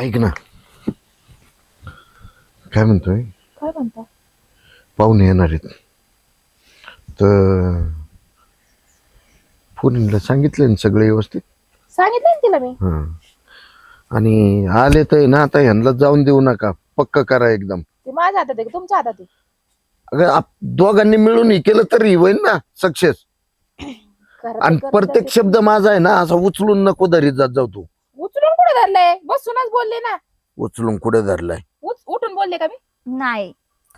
ऐक ना. काय म्हणतोय? काय म्हणता? पाहुणे येणार आहेत. तर फोनला सांगितलं ना सगळं व्यवस्थित? सांगितलं ना तिला मी. हां. आणि आले तर ना आता ह्यांना जाऊन देऊ नका. पक्क करा एकदम. ते माझ्या हातात आहे का? तुमच्या हातात आहे? अगं आप- दोघांनी मिळून हे केलं तरी होईल ना सक्सेस. आणि प्रत्येक. शब्द माझा आहे ना असा उचलून नको धरीत जात जाऊ तू. कुठे धरलंय? बसूनच बोलले ना. उचलून कुठे धरलाय? उच उठून बोलले का मी? नाही.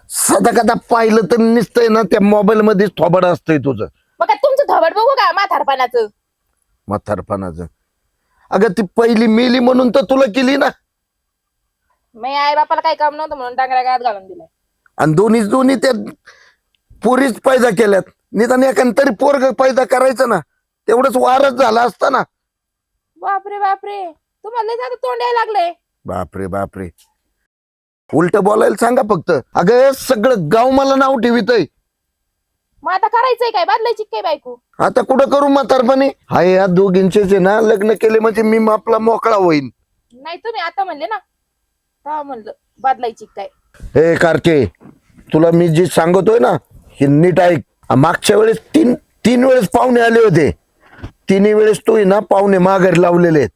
सदा कदा पाहिलं तर निसतंय ना त्या मोबाईल मध्ये थोबड असतंय तुझं. मग काय तुमचं धबड बघू का म्हातारपणाचं? म्हातारपणाचं? अगं ती पहिली मेली म्हणून तर तुला केली ना. मी आई बापाला काही काम नव्हतं म्हणून डांगऱ्या गायात घालून दिलाय. आणि दोन्ही दोन्ही त्या पोरीच पैदा केल्यात. निदान एखाद तरी पोरग पैदा करायचं ना. तेवढंच वारच झाला असता ना. बापरे बापरे. तुम्हाला लय जातं तोंड यायला लागलंय. बापरे बापरे. उलट बोलायला सांगा फक्त. अगं सगळं गाव मला नाव ठेवितय. मग आता करायचंय काय? बदलायची काय बायको? आता कुठं करू म्हातारपणी? हाय या दोघींचेच आहे ना लग्न केले म्हणजे मी आपला मोकळा होईन. नाही तुम्ही आता म्हणले ना. तेव्हा म्हणलं बदलायची काय? हे कारके तुला मी जी सांगतोय ना हे नीट ऐक. मागच्या वेळेस तीन तीन वेळेस पाहुणे आले होते. तिन्ही वेळेस तू ना पाहुणे माघारी लावलेले आहेत.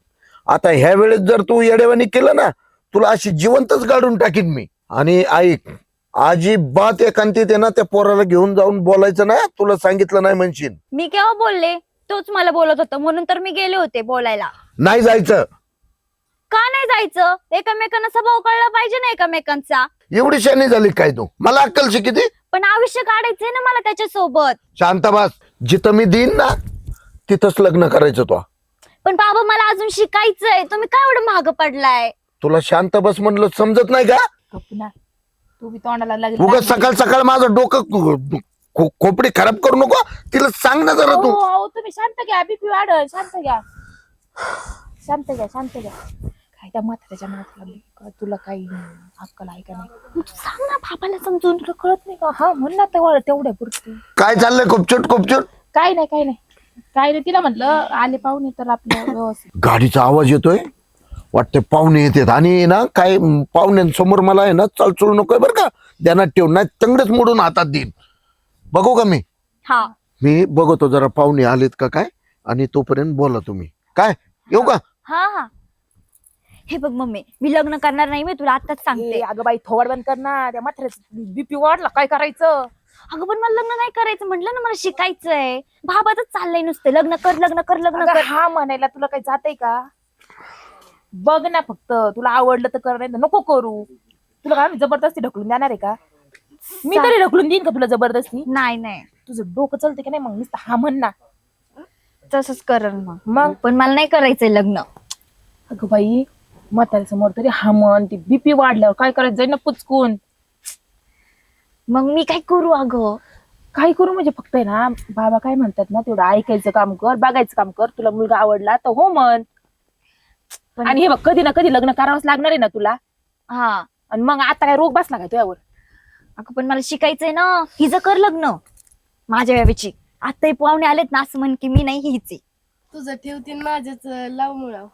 आता ह्या वेळेस जर तू येडेवानी केलं ना तुला अशी जिवंतच गाडून टाकीन मी. आणि ऐक अजिबात एकांतीत आहे ना त्या पोराला घेऊन जाऊन बोलायचं ना तुला सांगितलं नाही म्हणशील. मी केव्हा बोलले? तोच मला बोलत होता म्हणून तर मी गेले होते बोलायला. नाही जायचं. का नाही जायचं? एकमेकांना स्वभाव कळला पाहिजे ना एकमेकांचा. एवढी शानी झाली काय तू? मला अक्कल शिकिती पण आयुष्य काढायचंय ना मला त्याच्यासोबत. शांताबास जिथं मी देईन ना तिथंच लग्न करायचं तो. पण बाबा मला अजून शिकायचंय. तुम्ही काय एवढं महाग पडलाय? तुला शांत बस म्हणलं समजत नाही का? गप्प ना तू बी तोंडाला उगाच सकाळ सकाळ माझं डोकं खो- खो- खोपडी खराब करू नको. तिला सांग ना जरा तू. हो हो तुम्ही शांत घ्या. बीपी वाढल. शांत घ्या. शांत घ्या शांत घ्या. काय त्या म्हाताऱ्याच्या मनात लागली? का तुला काही अक्कल आहे का नाही? तू सांग ना बाबाला समजून. तुला कळत नाही का? हा म्हण ना तेवढं तेवढ्या पुरती. काय चाललंय? खूपचूट खूपचूट. काय नाही काय नाही. काय नाही तिला म्हटलं आले पाहुणे तर आपलं व्यवस्थित. गाडीचा आवाज येतोय? वाटते पाहुणे येतात. आणि ना काय पाहुण्यांसमोर मला आहे ना चालचूळ नकोय बरं का? ध्यानात ठेवून नाही तंगडच मोडून हातात देईन. बघू का मी? हा. मी बघतो जरा पाहुणे आलेत का काय? आणि तोपर्यंत बोला तुम्ही. काय? येऊ का? हा हा. हे बघ मम्मी मी लग्न करणार नाही मी तुला आताच सांगते. अगं बाई थोड बंद कर ना त्या म्हाताऱ्याचं बीपी वाढला काय करायचं? अगं पण मला लग्न नाही करायचं. म्हटलं ना मला शिकायचंय. बाबाच चाललंय नुसतं. लग्न कर लग्न कर लग्न अगं, कर. हा म्हणायला तुला काही जातंय का? बघ ना फक्त. तुला आवडलं तर कर नाही तर नको करू. तुला काय आम्ही जबरदस्ती ढकलून देणार आहे का? मी तरी ढकलून देईन का तुला जबरदस्ती? नाही नाही. तुझं डोकं चालते की नाही मग? नुसतं हा म्हण ना. तसंच करण मग. मग? पण मला नाही करायचंय लग्न. अगं बाई म्हाताऱ्या समोर तरी हा म्हण ती बीपी वाढल्यावर काय करायचं? जाईन ना पुचकून. मग मी काय करू अगं? काय करू म्हणजे फक्त आहे ना बाबा काय म्हणतात ना तेवढं ऐकायचं काम कर बघायचं काम कर तुला मुलगा आवडला तर हो म्हण. पण- आणि हे बघ कधी ना कधी लग्न करावंच लागणार आहे ना तुला. हा. आणि मग आता काय रोग बसला काय तुझ्यावर? अगं पण मला शिकायचंय ना. हिचं कर लग्न. माझ्या व्यावीची आता पाहुणे आलेत ना असं म्हण की मी नाही हीच आहे. तुझं ठेवतीन माझ्याच लाव मुळाव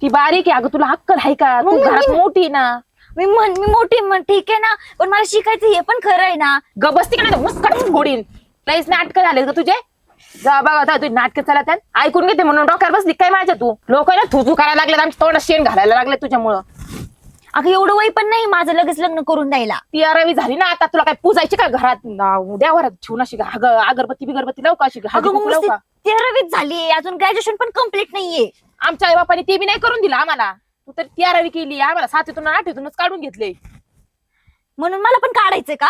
ती बारीक आहे अगं तुला अक्कल आहे का? तू मग मी- घरात मोठी आहे ना. मी म्हण मी मोठी म्हण ठीक आहे ना? पण मला शिकायचं हे पण खरं आहे ना. ग बसती का मुस्कट फोडीन. लईच नाटक झाले का तुझे. जा बघा आता तुझी नाटक चालत आहेत ऐकून घेते म्हणून. डोक्यावर बसली काय माझ्या तू? लोक ना थुथू करायला लागले आमच्या तोंडात शेण घालायला लागले तुझ्यामुळं. अगं एवढं वय पण नाही माझं लगेच लग्न करून द्यायला. ती अरावी झाली ना आता. तुला काय पूजायची का घरात? ना- देवघरात ठेवून अशी ग- अगरबत्ती बिगरबत्ती लावू का अशी? अगं मग लावू का? तेरावीच झाली. अजून ग्रॅज्युएशन पण कंप्लीट नाहीये. आमच्या आई बापाने ते बी नाही करून दिलं आम्हाला. तू तर तेरावी केली आम्हाला सातवीतून आठवीतूनच काढून घेतले. म्हणून मला पण काढायचंय का?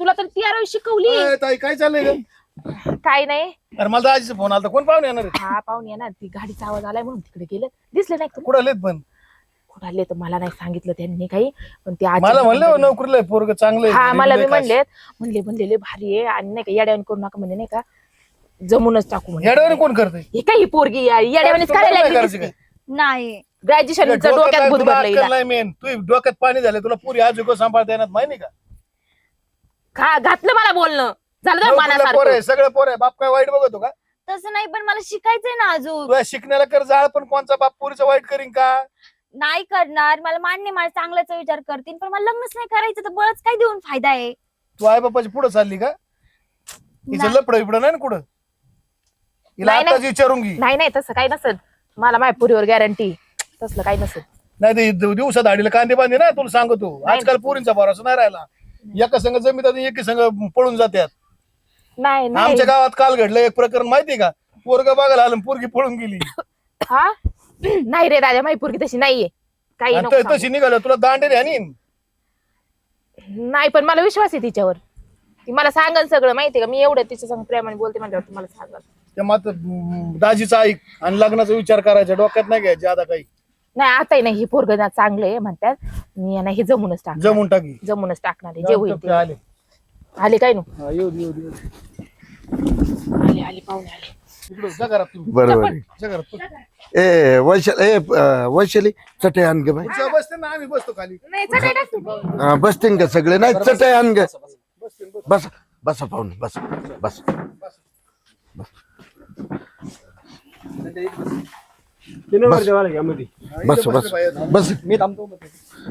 तुला तर तेरावी शिकवली. ए, ताई काय चाललंय काय नाही. अरे मला दाजीचा फोन आला कोण पाहुणे येणार आहे? हा पाहुणे ना ती गाडीचा आवाज आलाय म्हणून तिकडे गेले. दिसले नाही का? कुठं आलेत पण? कुठं आले तर मला नाही सांगितलं त्यांनी काही. पण ते आज मला म्हणले हो, नोकरीला आहे, पोरग चांगलं आहे. हा मला लय बी खास. म्हणलेत. म्हणले म्हणलेले भारी आहे. आणि नाही का येड्यावानी करू नका म्हणजे नाही का? जमूनच टाकू म्हणजे येड्यावानी कोण करते हे काय ही पोरगी येड्यावानीच करायला लागली? नाही. ग्रॅज्युएशनचं डोक्यात भूत भरलं नाही मेन. तू डोक्यात पाणी झालं तुला पुरी आज सांभाळता येणार माहिती का? खा घातलं मला बोलणं. झालं तर नोकरीला पोर मनासारखं. आहे सगळं पोर आहे. बाप काय वाईट बघतो का? तसं नाही पण मला शिकायचंय ना अजून. तुला शिकण्याला कर जाळ पण कोणचा बाप पोरीचं वाईट करीन का? नाही करणार. मला मान्य मला चांगल्याचा विचार करतील पण मला लग्नच नाही करायचं तर बळच काय देऊन फायदा आहे? तू आई बापाची पुढे चालली का? तिचं. लपड बिपड नाही ना कुठं? हिला नाही, आताच विचारून घे. नाही नाही तसं काही नसत मला माझ्या पुरीवर गॅरंटी तसलं काही नसत नाही ते दिव- दिवसात आडीला कांदे बांधे ना तुला सांगतो. आजकाल पोरींचा भरोसा नाही राहिला. एका संघ जमीत एकी संघ पळून जात्यात. नाही नाही. आमच्या गावात काल घडलं एक प्रकरण माहितीये का? पोरग बघायला आलं पोरगी पळून गेली. हा? नाही रे दादा माझी पोरगी तशी नाहीये. काही आणि नको त- सांगू. तशी निघालं तुला दांडे आणीन. नाही पण मला विश्वास आहे तिच्यावर. ती मला सांगल सगळं माहितीये का? मी एवढं तिच्या संग प्रेमाने बोलते म्हणल्यावर ती मला सांगल त्या मात्र दाजीचा ऐक आणि लग्नाचा विचार करायचा डोक्यात नाही घ्यायचे आता काही. नाही आता नाही हे पोरग ना चांगलं आहे म्हणतात. मी यांना हे जमूनच टाक जमून टाकी. जमूनच टाकणार आहे जे होईल ते. आले. आले काय नु? हा, येऊ दे, येऊ दे, येऊ दे. आले आले पाहुणे आले. इकडं जा घरात तुम्ही. बरोबर आहे. जा घरात तू. ए वैशाली ए अं, वैशाली चटई आण ग बाई. खुर्चीवर बसते ना आम्ही बसतो खाली. नाही चटई टाक तू. बसतील का सगळे. नाही चटई आण ग. बस बसा. पाहुणे बस बस. बस. बस. बस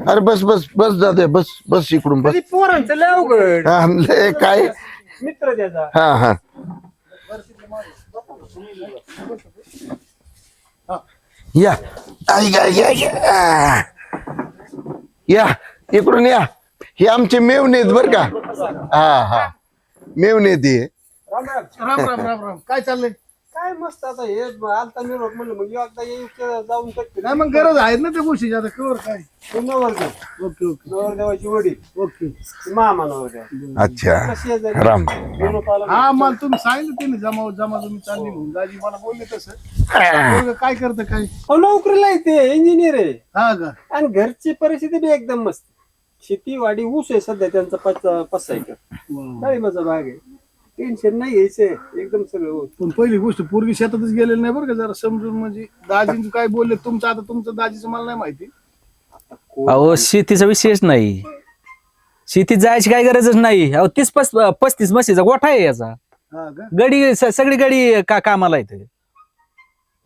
अरे बस बस बस जाते बस बस इकडून बस. पोरांचं लय अवघड. हा, लय काय? मित्र त्याचा. हा हा. या. आई, आ. या इकडून या. हे आमचे मेवणे आहेत बर का? हा हा. मेवणे ते राम राम राम राम राम राम. काय चाललंय? काय मस्त आता हे आलता निरोप म्हणलं मग एकदा येऊ ते जाऊन टाकते नाही मग गरज आहे ना त्या गोष्टीची आता कवर काय? नवरदेव. Okay okay. नवरदेवाची वडील. ओके. मामा नवरदेव. अच्छा? राम. हा मला तुम्ही सांगितलं त्याने जमा जमा तुम्ही चालली म्हणून. दाजी मला बोलले तसं. पोरगं काय करतं काय? अहो, नोकरीला येते इंजिनियर आहे. हा का? आणि घरची परिस्थिती बी एकदम मस्त. शेती वाडी ऊस आहे सध्या त्यांचा पाच पाच सहा एकर डाळिंबाचा भाग आहे. टेन्शन नाही घ्यायचं एकदम सगळं होत. पण पहिली गोष्ट पोरगी शेतातच गेलेली नाही बरं का जरा समजून म्हणजे दाजींचं काय बोलले तुमचं आता तुमचं दाजीचं मला नाही माहिती. अहो शेतीचा विषयच नाही. शेतीत जायची काही गरजच नाही. अहो तीस पस पस्तीस म्हशीचा गोठा आहे याचा. हा का? गडी स- सगळी गडी का कामाला येते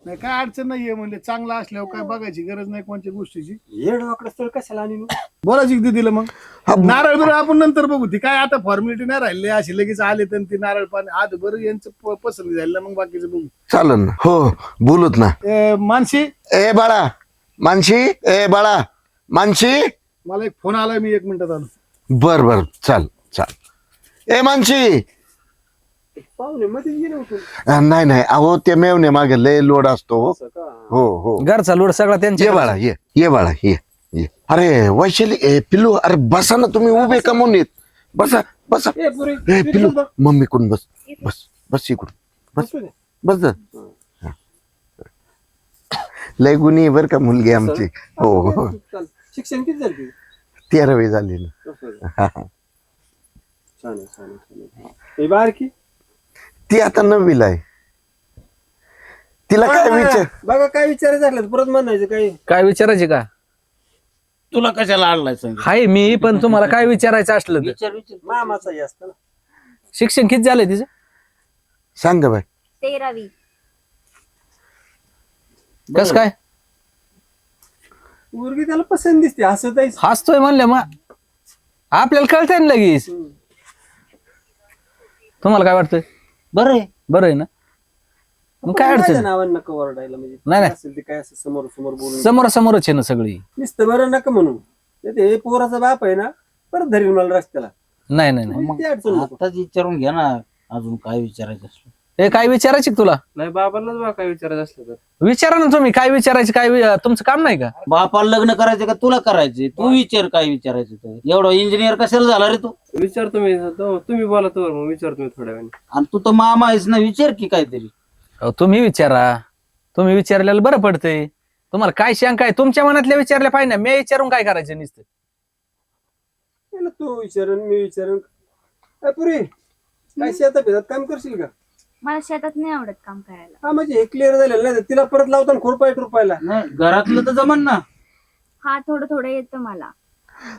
नाही काय अडचण नाहीये म्हणले चांगला असल्यावर काय बघायची गरज नाही कोणत्या गोष्टीची. येड वाकडं स्थळ कशाला आणि बोलायची की दिलं मग. नारळ बिरळ आपण नंतर बघू ती काय आता फॉर्मॅलिटी नाही राहिली अशी लगेच आले तर ती नारळ पाणी आज बरं यांचं प- पसंत झालं ना मग बाकीचं बघू. चालन ना. हो बोलूत ना. ए, मानसी? ए बाळा. मानशी ए बाळा. मानशी मला एक फोन आलाय मी एक मिनिटात आलो. बर बर. चाल चाल. ए मानशी पाहुणे मध्ये गेले उठून अं, नाही नाही अहो ते मेवणे मागे लय लोड असतो हो. असं का हो हो घरचा लोड सगळा ये त्यांच्या बाळा ये ये बाळा ये ये अरे वैशाली ए पिल्लू अरे बसा ना तुम्ही उभे कमवून येत बसा बसा ए पुरी ए पिल्लू मम्मी कोण बस बस बस इकडून बस बसू दे. बस जा. हा. लय गुणी आहे बर का मुलगी आमची हो हो चाल. शिक्षण किती झालं तुझं? तेरावी झाली ना असं आहे. हा, हा. छान आहे, छान आहे, छान आहे. हे बारकी ती आता नववीला आहे. तिला काय विचार बघा काय विचारायचं झालं परत म्हणायचं काय? काय विचारायचे का? तुला कशाला आणलाय सांग हाय मी पण तुम्हाला काय विचारायचं असलं तर? विचार विचार. मामाचा हे असतं ना. शिक्षण किती झालंय तिचं? सांग बाय तेरावी. कस काय? मुलगी त्याला पसंत दिसते हसत आहे. हसतोय म्हणलं मग आपल्याला कळतंय ना लगेच. तुम्हाला काय वाटतंय? बरं आहे बरं आहे ना? मग काय अडचण? नावांना नका ओरडायला म्हणजे नाही, नाही. असेल ते काय असं समोर समोर बोलून. समोर समोरच आहे ना सगळी. नुसतं बरं नका म्हणू नाही ते पोराचा बाप आहे ना परत धरील मला रस्त्याला. नाही नाही नाही. ती अडचण नको. आताच विचारून घ्या ना अजून काय विचारायचं असलं. हे काय विचारायचे का तुला? नाही बाबांनाच बा काय विचारायचं असलं तर. विचारा ना तुम्ही काय विचारायचं काय वि- तुमचं काम नाही का? बापाला लग्न करायचं का तुला करायचे तू विचार काय विचारायचं एवढा इंजिनियर कशाला झाला रे तू? विचारतो मी तुम्ही बोला तर मग विचारतो मी थोड्या वेळाने. आणि तू तर मामा आहेस ना विचार की काहीतरी. अहो, तुम्ही विचारा. तुम्ही विचारलेलं बरं पडतंय. तुम्हाला काय शंका आहे? तुमच्या मनातल्या विचारल्या पाहिजे ना. मी विचारून काय करायचं नुसतं? तू विचारन मी विचारन पुरी काय शेतात भेटात काम करशील का? मला शेतात नाही आवडत काम करायला. हा म्हणजे हे क्लिअर झालेलं नाही. तर तिला परत लावताना खुरपाय रुपयाला. नाही घरातलं तर जमन ना. हा थोडं थोडं येतं मला.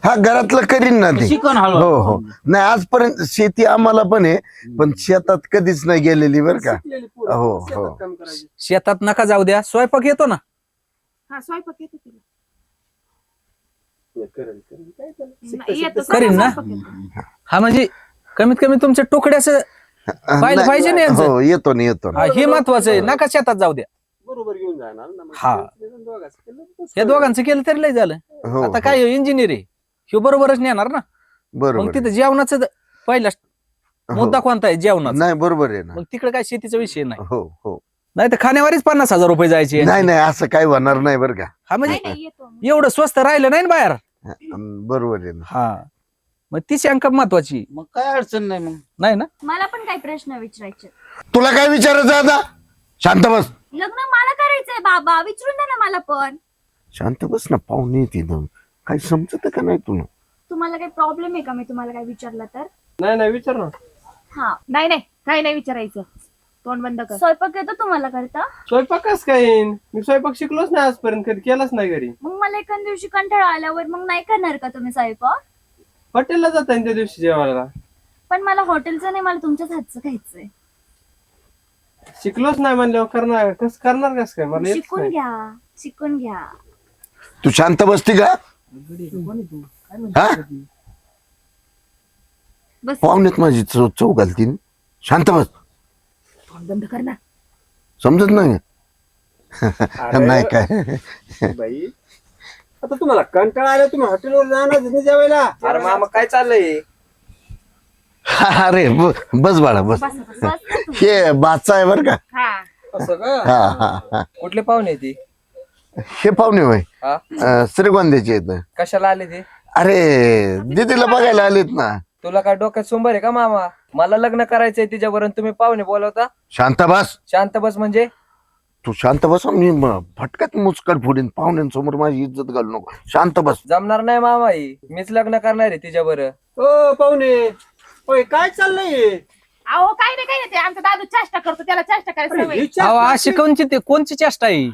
हा घरातलं करीन ना ती. हो हो. नाही आजपर्यंत शेती आम्हाला पण आहे पण शेतात कधीच नाही गेलेली बर का. शिकलेली पोरं. हो हो. शेतात काम करायचे. शेतात नका जाऊ द्या. स्वयंपाक येतो ना. हा स्वयंपाक येतो तिला. नाही, करेल करेल. काय त्याला? नाही, शिकता- येतो, शिकता- करीन ना? हा म्हणजे कमीत कमी तुमच्या तुकड्याचं पाहिलं नाही, पाहिजे ना यांचं? हो येतो ना येतो ना. हा, हे महत्वाचं आहे. नका शेतात जाऊ द्या. बरोबर घेऊन जाणार ना मग हा. ते दोघांचं केलं तर या दोघांचं केलं तरी लय झालं. हो आता काय इंजिनियर आहे? ह्यो बरोबरच नेणार ना? मग बरोबर तिथं जेवणाचं पहिला हो. मुद्दा कोणता आहे? जेवणाचा. नाही बरोबर आहे ना. मग तिकडे काय शेतीचा विषय नाही. हो हो. नाही तर खाण्यावरच पन्नास हजार रुपये जायचे. नाही नाही असं काही होणार नाही बरं का. हा म्हणजे नाही, येतो. एवढं स्वस्त राहिलं नाही ना बाहेर? हं, बरोबर आहे ना. हा. मग ती शंका महत्वाची. मग काय अडचण नाही मग. नाही ना? मला पण काही प्रश्न विचारायचे. तुला काय विचारायचं आता? शांत बस. लग्न मला करायचंय बाबा. विचारून द्या ना मला पण. शांत बस ना पाहुणे येते काही समजत का नाही तुला? तुम्हाला काही प्रॉब्लेम आहे का? मी तुम्हाला काही विचारलं तर? नाही नाही विचार ना. हा. नाही नाही. काही नाही विचारायचं. तोंड बंद कर. स्वयंपाक येतो तुम्हाला करता? स्वयंपाकच काय येईन मी स्वयंपाक शिकलोच नाही आजपर्यंत. कधी केलाच नाही घरी. मग मला एका दिवशी कंटाळा आल्यावर मग नाही करणार का तुम्ही स्वयंपाक? हॉटेलला जाता त्या दिवशी जेवायला? पण मला हॉटेलचं नाही मला तुमच्याच हातचं खायचंय. शिकलोच नाही म्हणल्यावर करणार कस करणार कस काय? मला येतच शिकून नाही. घ्या शिकून घ्या. तू शांत बसती का? हा? बस. पाहुण्यात माझी चौ चौ घालतीन. शांत बस. बंद कर ना. समजत नाही? अरे, नाही काय? बाई आता तुम्हाला कंटाळा आला तुम्ही हॉटेलवर जाणार नाही जेवायला. अरे मामा काय चाललंय? अरे ब- बस बाळा बस. हे बादचा आहे बरं का. हा. असं का? हा हा हा. कुठले पाहुणे ती? हे पाहुणे होय. हा. अं, श्रीगोंद्याचे आहेत. कशाला आले ते? अरे दीदीला बघायला आलेत ना. तुला काय डोक्यात सोंबर आहे का मामा? मला लग्न करायचंय तिच्यावर आणि तुम्ही पाहुणे बोलवता? शांत बस. शांत बस म्हणजे? तू शांत बस मी म- फटक्यात मुचकट फोडीन पाहुण्यांसमोर माझी इज्जत घालू नको. शांत बस. जमणार नाही मामा ही. मीच लग्न करणार आहे तिच्यावर ओ पाहुणे. होय काय चाललंय अहो काही नाही काही नाही. ते आमचा दादू चेष्टा करतो त्याला चेष्टा करायची अरे, सवय. अहो, अशी ते? कोणची ते कोणची चेष्टा आहे?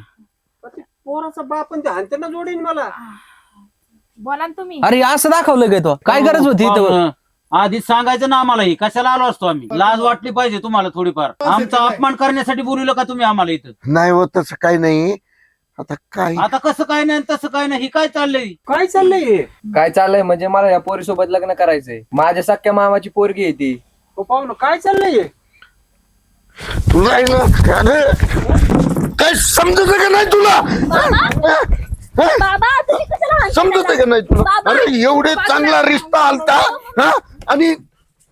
पोराचा बाप आणि ते हांत्यांना जोडीन मला. बोला ना तुम्ही. अरे असं दाखवलं काय तो. काय गरज होती इथं? आधीच सांगायचं ना आम्हाला ही. कशाला आलो असतो आम्ही? लाज वाटली पाहिजे तुम्हाला थोडीफार. आमचा अपमान करण्यासाठी बोलवलं का तुम्ही आम्हाला इथं? नाही होत तसं काही नाही. आता काय आता कसं काय नाही आणि तसं काय नाही? ही काय चाललंय? काय चाललंय काय चाललंय? म्हणजे मला या पोरी सोबत लग्न करायचंय. माझ्या सख्या मामाची पोरगी आहे ती. हो पाहुणं काय चाललंय तुला आहे ना अरे काय समजत का नाही तुला? हा? बाबा तुम्ही कशाला हात समजत? का नाही तुला? बाबा, अरे एवढे चांगला रिश्ता आलता हा? आणि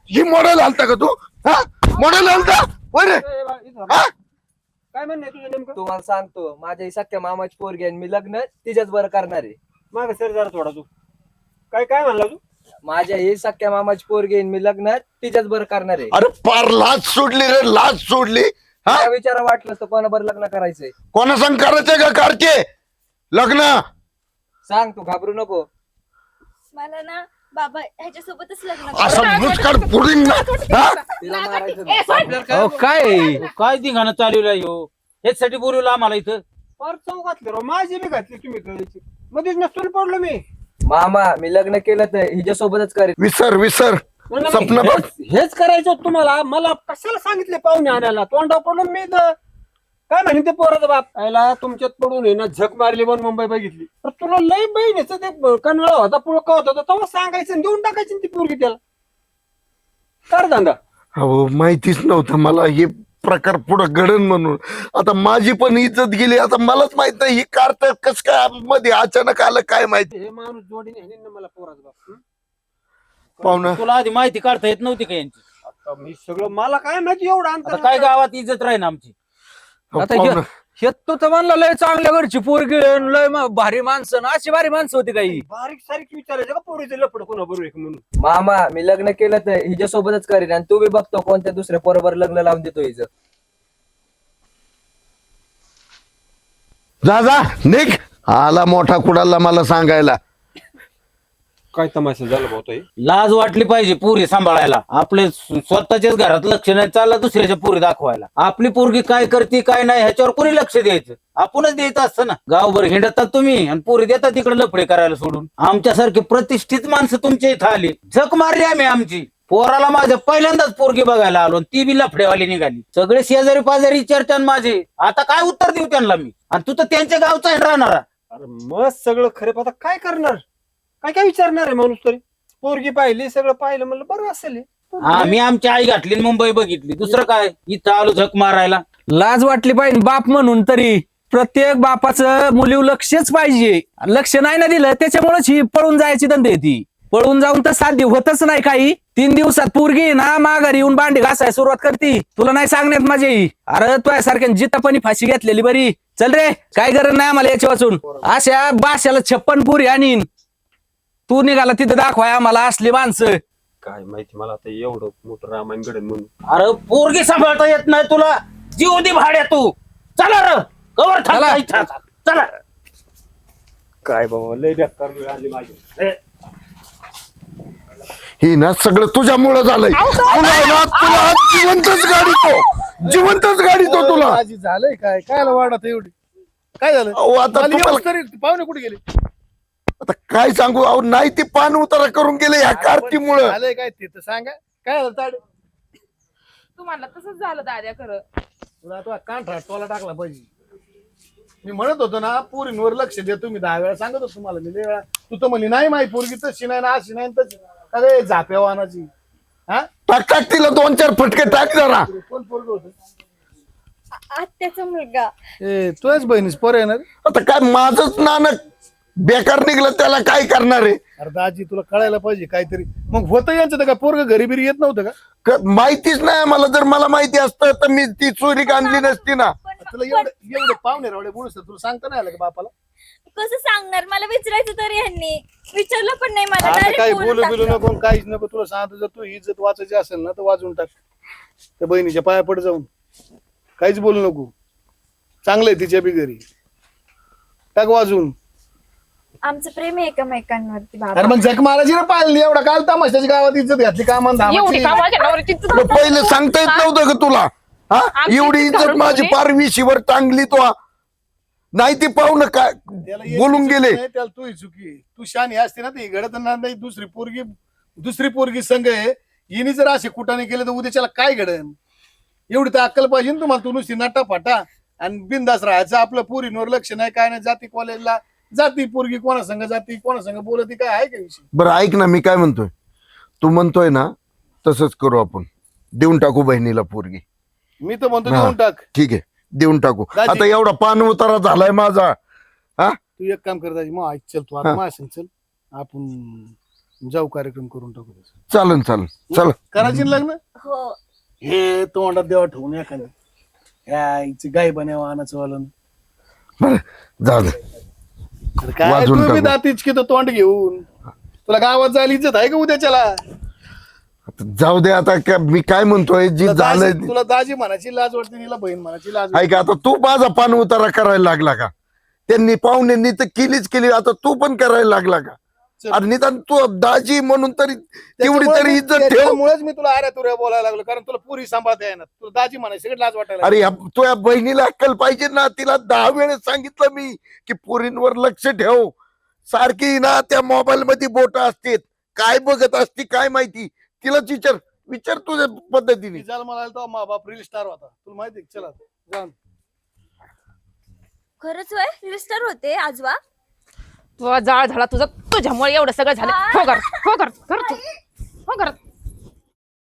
ही मॉडेल आलता का तू? हा? मॉडेल आलता बरे हा? काय म्हणणं तुझं नेमकं? तुम्हाला सांगतो माझ्या ही सख्या मामाची पोरगी आहे आणि मी लग्न तिच्याच बरं करणार आहे. माग सर जरा थोडा तू. काय काय म्हणला तू? माझ्या ही सख्या मामाची पोरगी आहे आणि मी लग्न तिच्याच बरं करणार आहे. अरे पार लाज सोडली रे लाज सोडली. हा? काय विचारा वाटलं तर कोणाबर लग्न करायचंय. कोणा संग करायचंय का कारचे? लग्न? सांग तू घाबरू नको. मला ना बाबा ह्याच्यासोबतच लग्न असं हा? ए, सोड. अहो, काय आहे? काय धिंगाणं चालवलं हो? ह्याच्यासाठी बोलवलं आम्हाला इथं. फार राव माझी बी घातली तुम्ही कळायची मध्येच नसून पडलो मी. मामा मी लग्न केलं तर हिच्या सोबतच करेन. विसर विसर. स्वप्न बघ. हेच- हेच करायचं होतं तुम्हाला. मला कशाला सांगितले पाहुणे आणायला? तोंडा पडून मी इथं. काय म्हणे ते पोराचा बाप? आयला तुमच्यात पडून आहे ना झक मारली पण मुंबई बघितली. तर तुला लय बहिणीचं ते कन्नळा होता पुळका होता तेव्हा सांगायचं आणि देऊन टाकायची ना ती पोरगी त्याला. कर धंदा. अहो माहितीच नव्हतं मला हे प्रकार पुढे घडण म्हणून. आता माझी पण इज्जत गेली आता मलाच माहीत नाही ही कार तर कस काय मध्ये अचानक आलं काय माहिती. हे माणूस जोडीने ह्याने ना मला पोराचा बाप हं? पाहुणा. तुला आधी माहिती काढता येत नव्हती का यांची? आता मी सगळं मला काय माहिती एवढं आता अंतर काय गावात इज्जत राहील आमची? आता हे तू तर म्हणला लय चांगल्या घरची पोरगी आहे, लय म- भारी माणसं ना. अशी भारी माणसं होती काही. बारीक सारीक विचारायचं का पोरीचं लपड कोणा बरोबर म्हणून? मामा मी लग्न केलं तर हिच्या सोबतच करेन आणि तू बी बघतो कोणत्या दुसऱ्या पोराबर लग्न लावून देतो हिचं. जा जा निघ. आला मोठा कुडाला मला सांगायला. काय तमाशा झाला भाऊ लाज वाटली पाहिजे पुरी सांभाळायला. आपले स्व- स्वतःच्याच घरात लक्ष नाही चाललं दुसऱ्याच्या पुरी दाखवायला. आपली पोरगी काय करते काय नाही ह्याच्यावर कोणी लक्ष द्यायचं? आपणच द्यायचं असतं ना. गावभर हिंडतात तुम्ही आणि पोरी देतात तिकडे लफडे करायला सोडून. आमच्यासारखी प्रतिष्ठित माणसं तुमच्या इथं आली. झक मारली आम्ही आमची. पोराला माझ्या पहिल्यांदाच पोरगी बघायला आलो आणि ती बी लफडेवाली निघाली. सगळे शेजारी पाजारी चर्चा माझे. आता काय उत्तर देऊ त्यांना मी? आणि तू तर त्यांच्या गावचा आहे राहणार. अरे मग सगळं खरे आता काय करणार? काय काय विचारणार आहे माणूस तरी? पोरगी पाहिली सगळं पाहिलं म्हणलं बरं असेल हे. आम्ही आमची आई घातली आणि मुंबई बघितली. दुसरं काय? इथं आलो झक मारायला. लाज वाटली पाहिजे बाप म्हणून तरी. प्रत्येक बापाचं मुलीव लक्षच पाहिजे. लक्ष नाही ना दिलं त्याच्यामुळेच ही पळून जायची धंदे ती. पळून जाऊन तर साध्य होतच नाही काही. तीन दिवसात पोरगी ना माघारी येऊन भांडी घासाय सुरुवात करती. तुला नाही सांगण्यात माझी. अरे तुझ्या सारख्या जितापणी फाशी घेतलेली बरी. चल रे काय गरज नाही आम्हाला याच्या वाचून अशा बाशाला छप्पन पुरी आणीन. तू निघाला तिथे दाखवाय आम्हाला असली माणसं. काय माहिती मला आता एवढं मोठं रामायण घडेल म्हणून. अरे पोरगी सांभाळता येत नाही तुला. जीव दे भाड्या तू. चला र. कवर चला. चला. काय बाबा लय बेकार वेळ आली माझी. ही ना सगळं तुझ्यामुळं झालंय. तुला ना तुला आज जिवंतच गाडी तो. जिवंतच गाडी तो तुला. आजी झालंय काय? काय वाढत एवढी? काय झालं? अहो, आता मला तुम्हाला- येऊस तरी पाहुणे कुठे गेले? आता काय सांगू? अहो नाही ती पान उतारा करून गेले ह्या कार्तीमुळं झालंय काय ते तर सांगा. काय झालं ताडे तुम्हाला तसंच झालं दाद्या खरं. तुला तो कांठा टोला टाकला पाहिजे. मी म्हणत होतो ना पोरींवर लक्ष द्या तुम्ही. दहा वेळा सांगत होतो तुम्हाला मी लय वेळा. तू तर म्हणली नाही माही पोरगी तशी नाही ना अशी नाही तशी. अरे झाप्या वाहनाची हा? टाक टाक तिला दोन चार फटके टाक जरा. कोण पोरग होत? आत्याचा मुलगा. ए तुझ्याच बहिणीच पोर येणार? आता काय माझच नानक बेकार निघलं त्याला काय करणार आहे? अरे दाजी तुला कळायला पाहिजे काहीतरी. मग होतं यांचं तर का? पोरग घरी बिरी येत नव्हतं का? क- माहितीच नाही मला जर मला माहिती असतं तर मी ती चोरी आणली नसती ना. तुला एवढं एवढं पाहुणे रावडे बोलूस तुला सांगता नाही आलं का बापाला? कसं सांगणार? मला विचारायचं तरी यांनी. विचारलं पण नाही मला. आता direct काही बोलून बोलू बिलू टाकलं. नको काहीच नको. तुला सांगतो जर तू इज्जत वाचायची असेल ना तर वाजून टाक. त्या बहिणीच्या पाया पड जाऊन. काहीच बोलू नको. चांगलंय तिच्या बी घरी. टाक वाजून आमचं प्रेम आहे एकमेकांवरती बाबा. अरे मग झक मारायची ना पाहिली एवढा काल तमाशाची गावात इज्जत घातली कामान एवढी नवऱ्याची इज्जत तुला पहिले सांगता येत नव्हतं का तुला? हा? आमची एवढी इज्जत इज्जत घालून माझी ठेवली. पार विशीवर टांगली तो. नाही ती पाहुणं काय बोलून गेले. नाही, त्याला तू चुकी तू शानी असते ना ती घडत नाही दुसरी पोरगी दुसरी पोरगी संघ आहे. हिने जर असे कुटाने केले तर उद्याच्याला काय घडन? एवढी तर अक्कल पाहिजे ना तुम्हाला तू नुसती नटा फाटा आणि बिंदास राहायचं. आपलं पोरींवर लक्ष नाही काय नाही जाती कॉलेजला जाती पोरगी कोणा संघ जाती कोणा संघ बोलती काय आहे का विषय? बरं ऐक ना मी काय म्हणतोय? तू म्हणतोय ना तसंच करू आपण. देऊन टाकू बहिणीला पोरगी. मी तर म्हणतो हा. देऊन टाक. ठीक आहे देऊन टाकू. दाजी. आता एवढा पान उतारा झालाय माझा. हा? तू एक काम कर दाजी मग ऐक चल तू आता हा. माझ्या संग चल. आपण जाऊ कार्यक्रम करून टाकू त्याचा. चालन चालन. चल. करायची ना लग्न? हो. हे तोंडात देवा ठेवून एखादं. या इथे गाय बनावं आणायचं वालन बरं अरे काय वाजवून तू बी टाकू. दातीच की तोंड घेऊन तुला गावात जायला इज्जत आहे का उद्याच्याला जाऊ दे आता काय- मी काय म्हणतोय जी तुला झालंय दाजी- तुला दाजी म्हणायची लाज वाटते तिला बहीण म्हणायची लाज वाटते. ऐक आता तू माझा पान उतारा करायला लागला का त्यांनी पाहुण्यांनी तर केलीच केली आता तू पण करायला लागला का आणि निदान तू दाजी म्हणून तरी तेवढी तरी इज्जत ठेव. त्याच्यामुळेच मी तुला अरे तुऱ्या बोलायला लागलो कारण तुला पुरी सांभाळता येणार तुला दाजी म्हणायची सगळं लाज वाटायला अरे या- तुझ्या बहिणीला अक्कल पाहिजे ना तिला दहा वेळेस सांगितलं मी की पोरींवर लक्ष ठेव. सारखी ना त्या मोबाईल मध्ये बोट असतेत. काय बघत असती काय माहिती? तिलाच विचार विचार तुझ्या पद्धतीने. तो मा बाप रील स्टार होता. तुला माहिती? चला जा खरंच वय रिस्टर होते आजवा. तुझा जाळ झाला तुझा तुझ्यामुळे एवढं सगळं झालं. हो कर. हो कर. कर तू. हो कर.